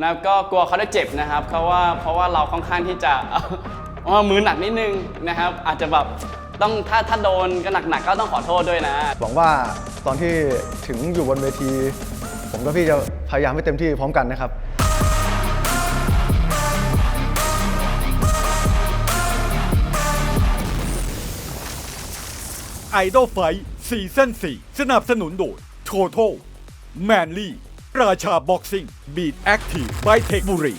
นะครับก็กลัวเขาได้เจ็บนะครับเพราะว่าเพราะว่าเราค่อนข้างที่จะเอ่อมือหนักนิดนึงนะครับ อาจจะแบบต้องถ้าถ้าโดนก็หนักๆก็ต้องขอโทษด้วยนะ หวังว่าตอนที่ถึงอยู่บนเวที ผมกับพี่จะพยายามให้เต็มที่พร้อมกันนะครับไอดอลไฟซีซั่น4สนับสนุนโดย Total Manly ราชาบ็อกซิ่งบีดแอคทีฟไบเทคบุรี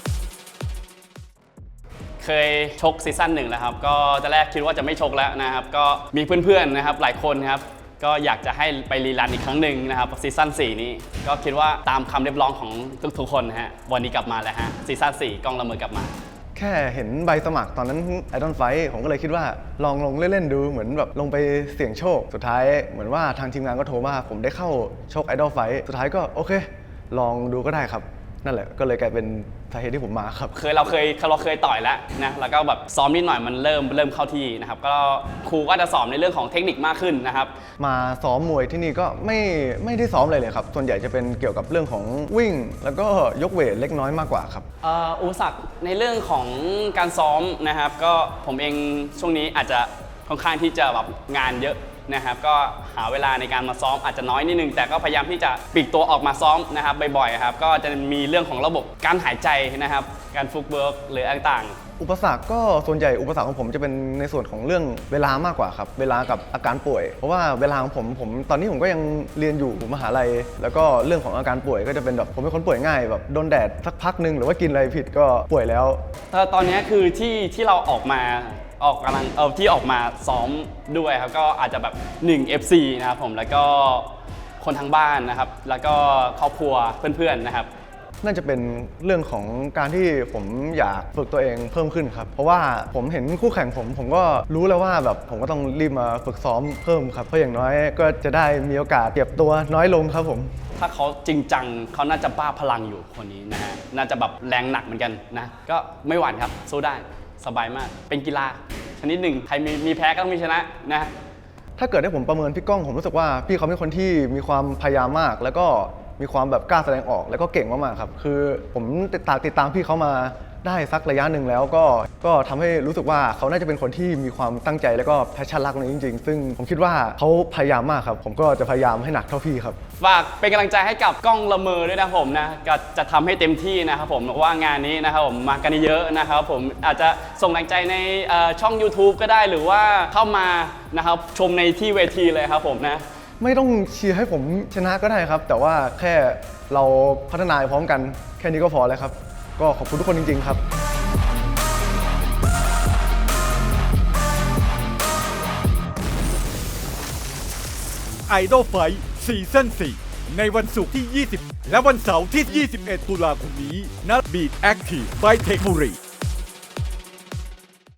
เคยชกซีซั่นหนึ่งแล้วครับ ก็ตอนแรกคิดว่าจะไม่ชกแล้วนะครับ ก็มีเพื่อนๆนะครับหลายคนครับ ก็อยากจะให้ไปรีรันอีกครั้งหนึ่งนะครับซีซั่น4 นี้ ก็คิดว่าตามคำเรียกร้องของทุกๆคนนะฮะวันนี้กลับมาแล้วฮะซีซั่น4กล้องละเมอกลับมา แค่เห็นใบสมัครตอนนั้นไอดอลไฟผมก็เลยคิดว่าลองลงเล่นๆดูเหมือนแบบลงไปเสี่ยงโชค สุดท้ายเหมือนว่าทางทีมงานก็โทรมาผมได้เข้าชกไอดอลไฟสุดท้ายก็โอเค ลองดูก็ได้ครับ นั่นแหละก็เลยกลายเป็นสาเหตุที่ผมมาครับ เคยเราเคยเราเคยต่อยแล้วนะแล้วก็แบบซ้อมนิดหน่อยมันเริ่มเริ่มเข้าที่นะครับก็ครูก็จะสอนในเรื่องของเทคนิคมากขึ้นนะครับ มาซ้อมมวยที่นี่ก็ไม่ไม่ได้ซ้อมอะไรเลยครับ ส่วนใหญ่จะเป็นเกี่ยวกับเรื่องของวิ่ง แล้วก็ยกเวทเล็กน้อยมากกว่าครับ เอ่ออุปสรรคในเรื่องของการซ้อมนะครับ ก็ผมเองช่วงนี้อาจจะค่อนข้างที่จะแบบงานเยอะ นะครับก็หาเวลาในการมาซ้อมอาจจะน้อยนิดนึง แต่ก็พยายามที่จะปลีกตัวออกมาซ้อมนะครับบ่อยๆครับก็จะมีเรื่องของระบบการหายใจนะครับ การฟุกเวิร์กหรืออะไรต่างๆอุปสรรคก็ส่วนใหญ่อุปสรรคของผมจะเป็นในส่วนของเรื่องเวลามากกว่าครับ เวลากับอาการป่วย เพราะว่าเวลาของผมผม ตอนนี้ผมก็ยังเรียนอยู่มหาลัย แล้วก็เรื่องของอาการป่วยก็จะเป็นแบบผมเป็นคนป่วยง่ายแบบโดนแดดสักพักหนึ่งหรือว่ากินอะไรผิดก็ป่วยแล้วตอนตอนนี้คือที่ที่เราออกมา ออกกำลังเออที่ออกมาซ้อมด้วยครับก็อาจจะแบบ 1 FC นะครับผมแล้วก็คนทางบ้านนะครับ แล้วก็ครอบครัวเพื่อนๆนะครับ น่าจะเป็นเรื่องของการที่ผมอยากฝึกตัวเองเพิ่มขึ้นครับ เพราะว่าผมเห็นคู่แข่งผม ผมก็รู้แล้วว่าแบบผมก็ต้องรีบมาฝึกซ้อมเพิ่มครับ เพราะอย่างน้อยก็จะได้มีโอกาสเก็บตัวน้อยลงครับผม ถ้าเขาจริงจังเขาน่าจะบ้าพลังอยู่คนนี้นะฮะน่าจะแบบแรงหนักเหมือนกันนะ ก็ไม่หวั่นครับสู้ได้สบายมากเป็นกีฬา ชนิดหนึ่งใครมีมีแพ้ก็ต้องมีชนะนะถ้าเกิดให้ผมประเมินพี่ก้องผมรู้สึกว่าพี่เขาเป็นคนที่มีความพยายามมาก แล้วก็มีความแบบกล้าแสดงออกแล้วก็เก่งมากๆครับ คือผมติดตามติดตามพี่เขามา ได้สักระยะหนึ่งแล้วก็ก็ทำให้รู้สึกว่าเขาน่าจะเป็นคนที่มีความตั้งใจแล้วก็แพชชั่นรักตรงนี้จริง ๆ ซึ่งผมคิดว่าเขาพยายามมากครับ ผมก็จะพยายามให้หนักเท่าพี่ครับ ฝากเป็นกำลังใจให้กับกล้องละเมอด้วยนะผมนะก็จะทำให้เต็มที่นะครับผมว่างานนี้นะครับผมมากันเยอะนะครับผมอาจจะส่งแรงใจในเอ่อช่อง YouTube ก็ได้หรือว่าเข้ามานะครับชมในที่เวทีเลยครับผมนะ ไม่ต้องเชียร์ให้ผมชนะก็ได้ครับ แต่ว่าแค่เราพัฒนาไปพร้อมกันแค่นี้ก็พอแล้วครับ ก็ขอบคุณทุกคนจริง ๆ ครับไอดอลไฟซีซั่น4ในวันศุกร์ที่ 20 และวันเสาร์ที่ 21 ตุลาคมนี้ณบีดแอคทีฟไบเทคบุรี